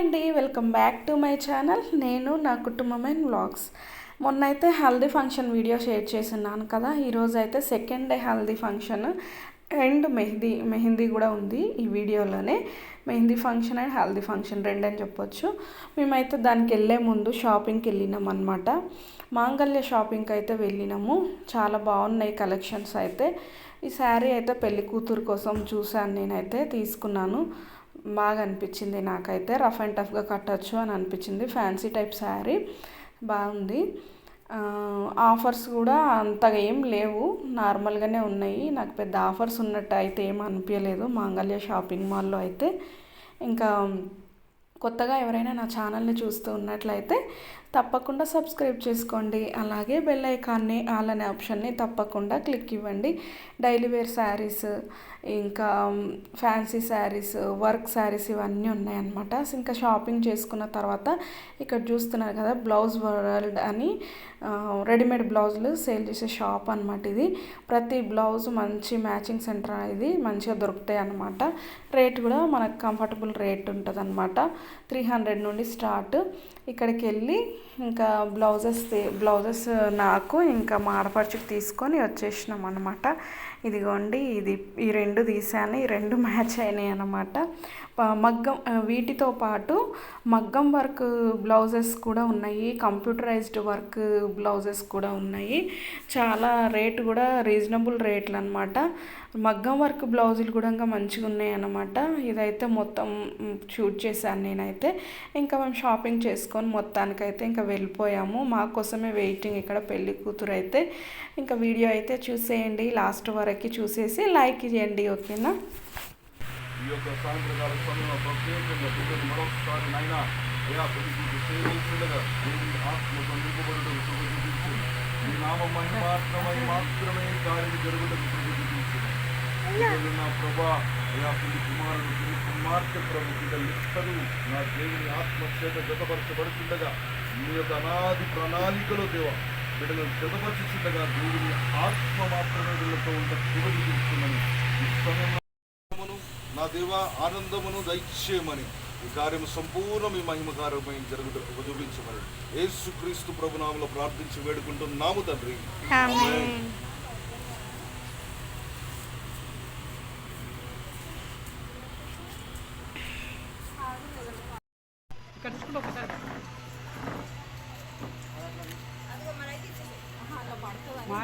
అండి welcome back to my channel. నేను నా కుటుంబం అండ్ వ్లాగ్స్. మొన్న అయితే హల్దీ ఫంక్షన్ వీడియో షేర్ చేస్తున్నాను కదా ఈరోజు అయితే second day haldi function and mehndi mehndi కూడా ఉంది ఈ వీడియోలోనే. Mehndi function and haldi function రెండని చెప్పొచ్చు. మేమైతే దానికి వెళ్ళే ముందు షాపింగ్కి వెళ్ళినాం అనమాట మాంగళ్య షాపింగ్కి అయితే వెళ్ళినాము. చాలా బాగున్నాయి కలెక్షన్స్ అయితే. ఈ శారీ అయితే పెళ్ళి కూతురు కోసం చూశాను నేనైతే తీసుకున్నాను. బాగా అనిపించింది నాకైతే. రఫ్ అండ్ టఫ్గా కట్టచ్చు అని అనిపించింది. Fancy type sari. బాగుంది. ఆఫర్స్ కూడా అంతగా ఏం లేవు. నార్మల్గానే ఉన్నాయి. నాకు పెద్ద ఆఫర్స్ ఉన్నట్టు అయితే ఏం అనిపించలేదు. మాంగళ్య షాపింగ్ మాల్లో అయితే. ఇంకా కొత్తగా ఎవరైనా నా ఛానల్ని చూస్తూ ఉన్నట్లయితే తప్పకుండా సబ్స్క్రైబ్ చేసుకోండి. అలాగే బెల్ ఐకాన్ని ఆల్ అనే ఆప్షన్ని తప్పకుండా క్లిక్ ఇవ్వండి. డైలీ వేర్ శారీస్ ఇంకా ఫ్యాన్సీ శారీస్ వర్క్ శారీస్ ఇవన్నీ ఉన్నాయన్నమాట. ఇంకా షాపింగ్ చేసుకున్న తర్వాత ఇక్కడ చూస్తున్నారు కదా బ్లౌజ్ వరల్డ్ అని రెడీమేడ్ బ్లౌజులు సేల్ చేసే షాప్ అనమాట ఇది. ప్రతి బ్లౌజ్ మంచి మ్యాచింగ్ సెంటర్ ఇది మంచిగా దొరుకుతాయి అనమాట రేట్ కూడా మనకు కంఫర్టబుల్ రేట్ ఉంటుంది అనమాట త్రీ హండ్రెడ్ నుండి స్టార్ట్ ఇక్కడికి వెళ్ళి ఇంకా బ్లౌజెస్ బ్లౌజెస్ నాకు ఇంకా మా ఆడపడుచుకు తీసుకొని వచ్చేసినాం అనమాట ఇదిగోండి ఇది ఈ రెండు తీసాను ఈ రెండు మ్యాచ్ అయినాయి అనమాట మగ్గం వీటితో పాటు మగ్గం వర్క్ బ్లౌజెస్ కూడా ఉన్నాయి కంప్యూటరైజ్డ్ వర్క్ బ్లౌజెస్ కూడా ఉన్నాయి. చాలా రేట్ కూడా రీజనబుల్ రేట్లు అనమాట మగ్గం వర్క్ బ్లౌజులు కూడా ఇంకా మంచిగా ఉన్నాయి అనమాట ఇదైతే మొత్తం షూట్ చేశాను నేనైతే. ఇంకా మేము షాపింగ్ చేసుకొని మొత్తానికైతే ఇంకా వెళ్ళిపోయాము. మా కోసమే వెయిటింగ్ ఇక్కడ పెళ్ళి కూతురు అయితే. ఇంకా వీడియో అయితే చూసేయండి. లాస్ట్ వరకు చూసేసి లైక్ చేయండి ఓకేనా? ఈ యొక్క సాయంత్రకాల సమయంలో ప్రత్యేకంగా బిడ్డలు మరొకసారి నాయన అయా కొద్ది సేవించుండగా దేవుని ఆత్మతో నింపబడుటకు కృప చూపించు మీ నామ మహిమాత్మమై మాత్రమే కార్యం జరుగుటకు కృప చూపించు బిడ్డలు నా ప్రభా అయా పిల్లి కుమారుడు పిల్లి కుమార్తె ప్రభు నా దేవుని ఆత్మ చేత జతపరచబడుతుండగా నీ యొక్క అనాది ప్రణాళికలో దేవ బిడ్డలను సిద్ధపరిచిగా దేవుని ఆత్మ మాత్రమే వీళ్ళతో ఉంట కృప చూపించుకున్నాను ఈ సమయంలో నా దేవ ఆనందమును దయచేయమని ఈ కార్యము సంపూర్ణ మీ మహిమకారమైన జరుగుతూ చూపించమని యేసుక్రీస్తు ప్రభునామలో ప్రార్థించి వేడుకుంటున్నాము తండ్రి.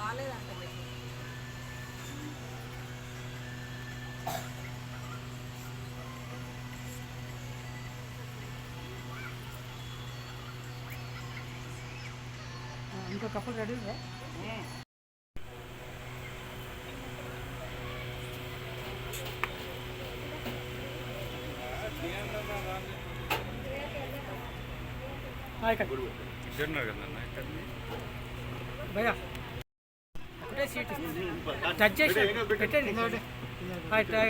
పెట్టండి ఇంకో కప్పులు రెడీ ఉందా? ఆ, ఇక్కడ. భయ్యా. ఒకటే సీట్ టచ్ చేసి పెట్టండి.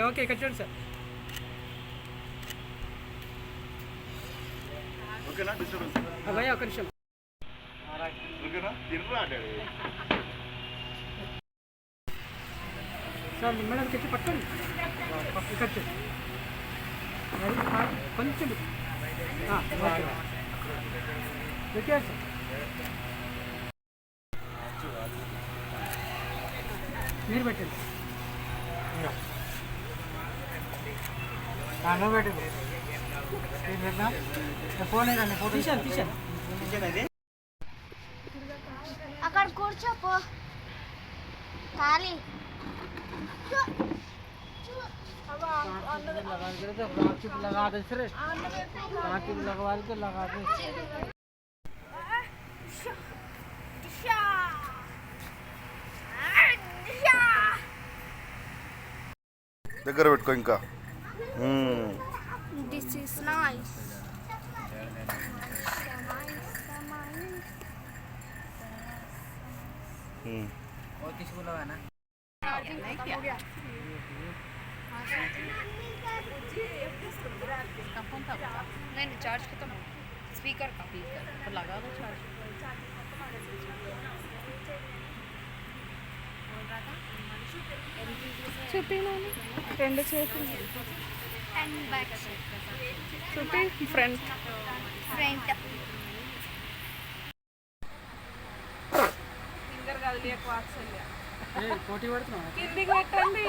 ఓకే ఇక్కడ చూడండి సార్. భయ్యా ఒక నిమిషం. సార్ మేడం తెచ్చి పట్టుకోండి. ఇక్కడ కొంచెం. ఓకే. సార్. మీరు పెట్టండి నువ్వు పెట్టండి ఫోన్ తీసాను తీసాను అక్కడ కూర్చోపో ఖాళీ लगा दे सर ताकि लगवा के लगा दे దగ్గర పెట్టుకో ఇంకా దిస్ ఇస్ నైస్ चार्ज खत्म स्पीकर का। लगा दो चार्ज చూపినాను రెండు చేతులు. అండ్ బ్యాక్ చూపి ఫ్రంట్. ఫ్రంట్ ఫింగర్ పోటీ పడుతున్నావు కిందికి పెట్టండి.